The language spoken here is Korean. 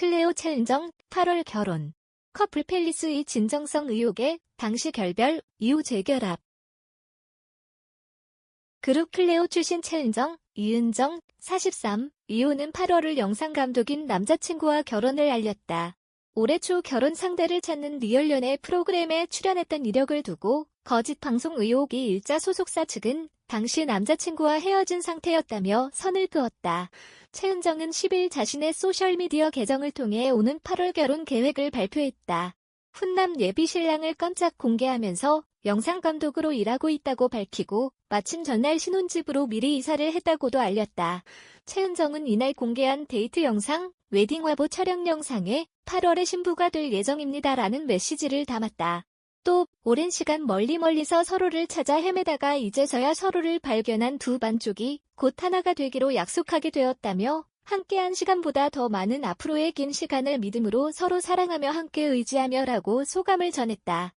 클레오 챌린정 8월 결혼. 커플 팰리스의 진정성 의혹에 당시 결별, 이후 재결합. 그룹 클레오 출신 챌린정, 이은정, 43, 이호는 8월을 영상감독인 남자친구와 결혼을 알렸다. 올해 초 결혼 상대를 찾는 리얼 연애 프로그램에 출연했던 이력을 두고 거짓 방송 의혹이 일자 소속사 측은 당시 남자친구와 헤어진 상태였다며 선을 그었다. 최은정은 10일 자신의 소셜미디어 계정을 통해 오는 8월 결혼 계획을 발표했다. 훈남 예비 신랑을 깜짝 공개하면서 영상 감독으로 일하고 있다고 밝히고 마침 전날 신혼집으로 미리 이사를 했다고도 알렸다. 최은정은 이날 공개한 데이트 영상, 웨딩 화보 촬영 영상에 8월에 신부가 될 예정입니다라는 메시지를 담았다. 또 오랜 시간 멀리 멀리서 서로를 찾아 헤매다가 이제서야 서로를 발견한 두 반쪽이 곧 하나가 되기로 약속하게 되었다며 함께한 시간보다 더 많은 앞으로의 긴 시간을 믿음으로 서로 사랑하며 함께 의지하며 라고 소감을 전했다.